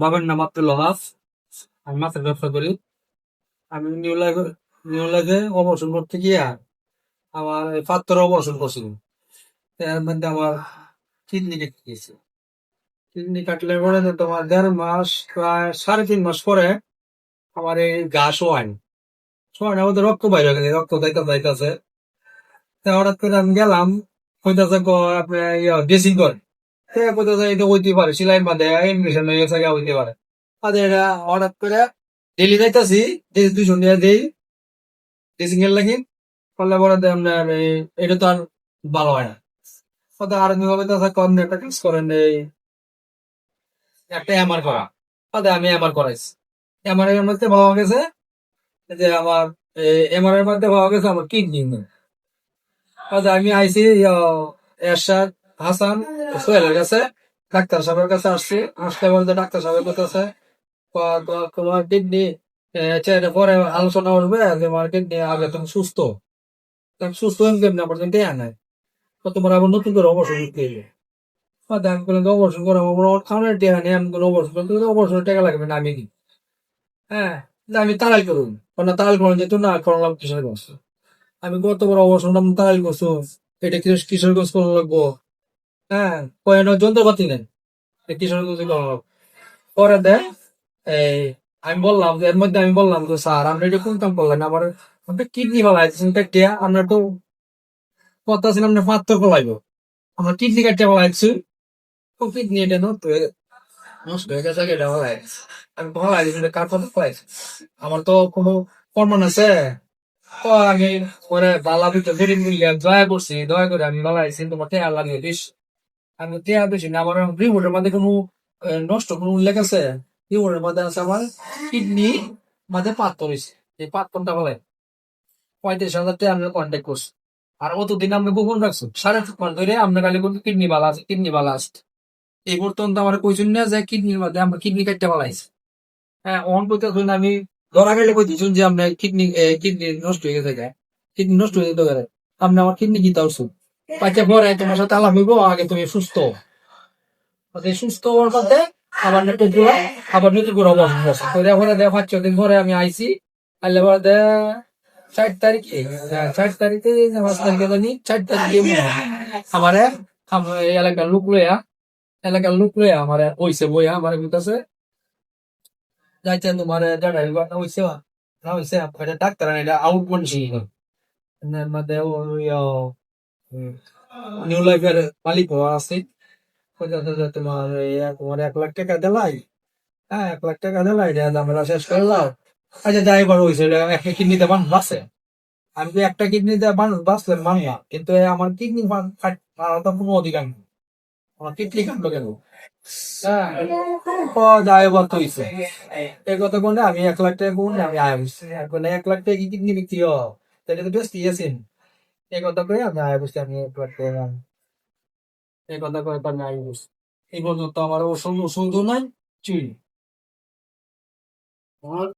বাবার নাম আব্দুল হাফ আমি মাছের ব্যবসা করি। আমি নিউ অপারেশন করতে গিয়া আমার পাত্র অপারেশন করছিল এর মধ্যে আমার কিডনি কেটে গেছে কিডনি কাটলে পরে তোমার দেড় মাস, প্রায় সাড়ে তিন মাস পরে আমার এই গা শোয়ান শোয়ান আমাদের রক্ত বাইরে গেছে, রক্ত দায়িত্ব যাইতেছে। তা হঠাৎ করে আমি গেলাম, কইতাছে গ আপনি ড্রেসিং করে সে কইতাছে এটা হইতে পারে সিলাই বাঁধে হয়ে গেছে পারে। আরে এটা হঠাৎ করে ডেলি যাইতাছি ডেলি দুইশো নিয়ে দেই ড্রেসিং এর লাগি। করলে পরে আপনার এটা তো আর ভালো হয় না। কথা আর নিভাবে তো কম একটা কাজ করেন এই একটা এমআর করা। কথা আমি এমআর করাইছি। এমআর এর মধ্যে পাওয়া গেছে যে আমার এমআর এর মধ্যে গেছে আমার কিডনি। কথা আমি আহ, এরশাদ হাসান, সোহেলের কাছে, ডাক্তার সাহেবের কাছে আসছি। আসলে বলতে ডাক্তার সাহেবের কাছে তোমার কিডনি চেয়ে পরে আলোচনা করবে, যে আমার কিডনি আগে তুমি সুস্থ। সুস্থ কেমনি? আমার কিন্তু নাই। তো তোমার আবার নতুন করে অবসর করতে আমি বললাম অবসর করা আমার খাওয়ানোর টেকা নেই, আমি কোনো অবসর করতে অবসর টেকা লাগবে না, আমি দিই হ্যাঁ আমি তাড়াই করুন। কারণ তাড়াই করা যেত না করলাম কিশোর গছ আমি কত বড় অবসর নাম তাড়াই করছ, এটা কিশোর কিশোর গছ করা লাগবো? হ্যাঁ যন্ত্রপাতি নেই এই কিশোর গছ করা পরে দেয় এই, আমি বললাম এর মধ্যে আমি বললাম তো স্যার আপনি এটা কোন আমার কিডনি আছে টেকটিয়া আমরা তো কথা ছিলাম না পাত্র ফলাইব। আমার কিডনি তো কিডনি এটা নষ্ট হয়ে নষ্ট হয়ে গেছে, এটা আছে আমি ভালো আছে কার কথা ফলাইছে? আমার তো কোনো কর্মন আছে। তো আমি পরে বালা ভিতরে ফেরি মিলিয়ে দয়া করছি, দয়া করে আমি আছি তোমার টেয়া লাগিয়ে দিস। আমি টেয়া বেশি না, আমার রিমোটের মধ্যে কোনো নষ্ট কোনো উল্লেখ আছে? রিমোটের মধ্যে আছে আমার কিডনি মাঝে পাত্র হয়েছে এই পাত্রটা বলে পঁয়ত্রিশ হাজার টাকা আমরা কন্ট্যাক্ট করছি। আর অতদিন আমরা গোপন রাখছি। সাড়ে ধরে আমরা বলছি কিডনি বালা আছে, কিডনি বালা এই পর্যন্ত আমার কইছেন না যে কিডনির মধ্যে আমরা কিডনি কাটতে পালাইছি। হ্যাঁ অন করতে আমি ধরা গেলে কইতেছুন যে আপনার কিডনি কিডনি নষ্ট হয়ে গেছে কিডনি নষ্ট হয়ে যেতে পারে। আপনি আমার কিডনি কি পাইতে পরে তোমার সাথে আলাপ হইব, আগে তুমি সুস্থ। সুস্থ হওয়ার পথে আবার নতুন করে আবার নতুন করে অবসর আছে তো দেখো দেখ পাঁচ দিন পরে আমি আইছি। আইলে পরে দে ষাট তারিখে ষাট তারিখে না পাঁচ তারিখে জানি ষাট তারিখে। আমারে এলাকার লোক লইয়া, এলাকার লোক লইয়া আমার ওইছে বইয়া, আমার বুঝতেছে যাইতে তোমার জানাই না হইছে না হইছে ডাক্তার না আউট এর মধ্যে নিউ লাইফের মালিক হওয়া আছে তোমার তোমার এক লাখ টাকা দিলাই। হ্যাঁ এক লাখ টাকা দিলাই আমরা শেষ করে দাও। আচ্ছা বার হয়েছে একটা কিডনিতে মানুষ বাঁচে আমি তো একটা কিডনিতে মানুষ বাঁচলে মানলাম কিন্তু আমার কিডনি মারার তো কোনো অধিকার নেই। আমার কিডনি কাটলো কেন? হ্যাঁ ও দায় হয়েছে আমি এক লাখ টাকা কোন আমি এক লাখ টাকা কিডনি বিক্রি হ তাহলে তো বেশ দিয়েছেন এই কথা কই আমি আয় বসে আমি এক লাখ টাকা এই কথা করে আমি আয় বসছি এই পর্যন্ত আমার ওষুধ ওষুধও নাই চুরি আমার